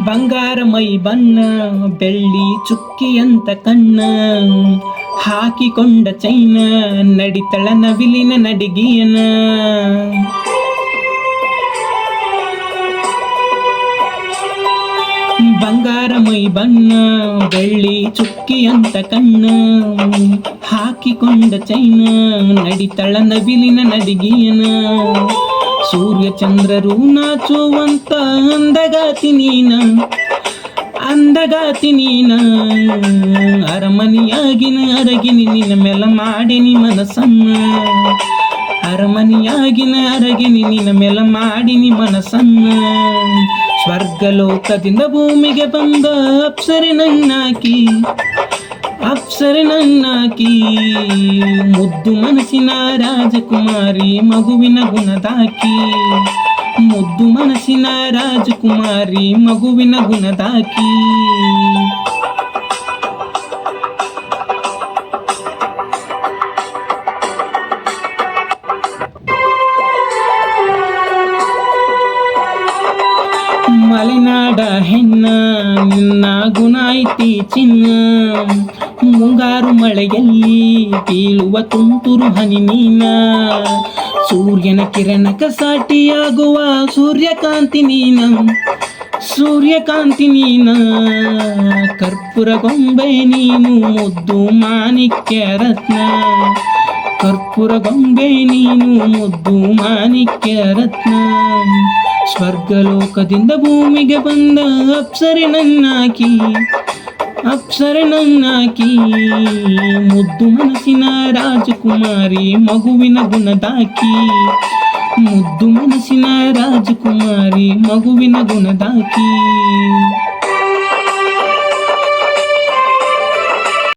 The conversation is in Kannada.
ಬಂಗಾರ ಮೈ ಬಣ್ಣ, ಬೆಳ್ಳಿ ಚುಕ್ಕಿಯಂತ ಕಣ್ಣ, ಹಾಕಿಕೊಂಡ ಚೈನ ನಡಿತಳ ನವಿಲಿನ ನಡಿಗೆಯನ. ಬಂಗಾರ ಮೈ ಬಣ್ಣ, ಬೆಳ್ಳಿ ಚುಕ್ಕಿಯಂತ ಕಣ್ಣ, ಹಾಕಿಕೊಂಡ ಚೈನ ನಡಿತಳ ನವಿಲಿನ ನಡಿಗೆಯನ. ಸೂರ್ಯ ಚಂದ್ರರು ನಾಚುವಂತ ಅಂದಗಾತಿ ನೀನ ಅಂದಗಾತಿ ನೀನ. ಅರಮನಿಯಾಗಿನ ಅರಗಿನಿ ನಿನ್ನ ಮೆಲ ಮಾಡಿನಿ ಮನಸ್ಸನ್ನ. ಅರಮನಿಯಾಗಿನ ಅರಗಿನಿ ನಿನ್ನ ಮೆಲ ಮಾಡಿನಿ ಮನಸ್ಸನ್ನ. ಸ್ವರ್ಗಲೋಕದಿಂದ ಭೂಮಿಗೆ ಬಂದ ಅಪ್ಸರೆ ನನ್ನಾಕಿ अफसर नन्नाकी मुद्दु मनसिन राजकुमारी मगुविन गुणदाकी मुद्दु मनसिन राजकुमारी मगुविन गुणदाकी ಮಲೆನಾಡ ಹೆಣ್ಣ, ನಿನ್ನ ಗುಣ ಐತಿ ಚಿನ್ನ ಮುಂಗಾರು ಮಳೆಯಲ್ಲಿ ಬೀಳುವ ತುಂತುರು ಹನಿ ನೀನ ಸೂರ್ಯನ ಕಿರಣ ಕಸಾಟಿಯಾಗುವ ಸೂರ್ಯಕಾಂತಿ ನೀನ ಸೂರ್ಯಕಾಂತಿ ನೀನ ಕರ್ಪೂರ ಗೊಂಬೆ ನೀನು, ಮುದ್ದು ಮಾಣಿಕ್ಯ ರತ್ನ. ಕರ್ಪೂರ ಗೊಂಬೆ ನೀನು, ಮುದ್ದು ಮಾಣಿಕ್ಯ ರತ್ನ. ಸ್ವರ್ಗಲೋಕದಿಂದ ಭೂಮಿಗೆ ಬಂದ ಅಪ್ಸರೆ ನನ್ನಾಕಿ ಅಪ್ಸರೆ ನನ್ನಾಕಿ ಮುದ್ದು ಮನಸ್ಸಿನ ರಾಜಕುಮಾರಿ ಮಗುವಿನ ಗುಣದಾಕಿ ಮುದ್ದು ಮನಸ್ಸಿನ ರಾಜಕುಮಾರಿ ಮಗುವಿನ ಗುಣದಾಕಿ